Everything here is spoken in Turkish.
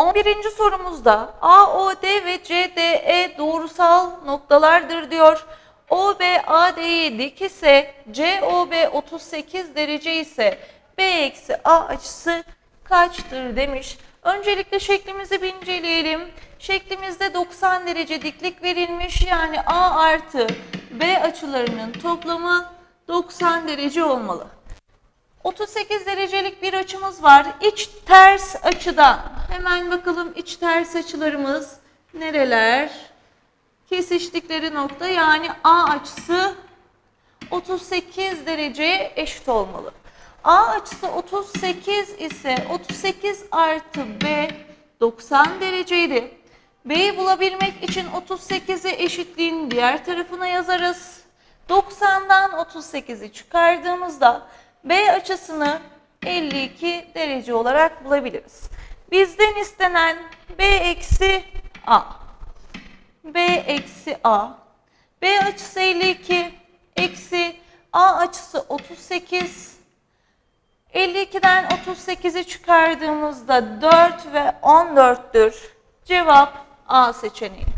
11. sorumuzda AOD ve CDE doğrusal noktalardır diyor. OBAD'yi dik ise COB 38 derece ise B eksi A açısı kaçtır demiş. Öncelikle şeklimizi bir inceleyelim. Şeklimizde 90 derece diklik verilmiş yani A artı B açılarının toplamı 90 derece olmalı. 38 derecelik bir açımız var. İç ters açıdan. Hemen bakalım iç ters açılarımız nereler? Kesiştikleri nokta yani A açısı 38 dereceye eşit olmalı. A açısı 38 ise 38 artı B 90 dereceydi. B'yi bulabilmek için 38'i eşitliğin diğer tarafına yazarız. 90'dan 38'i çıkardığımızda B açısını 52 derece olarak bulabiliriz. Bizden istenen B eksi A. B eksi A. B açısı 52 eksi A açısı 38. 52'den 38'i çıkardığımızda 4 ve 14'tür. Cevap A seçeneği.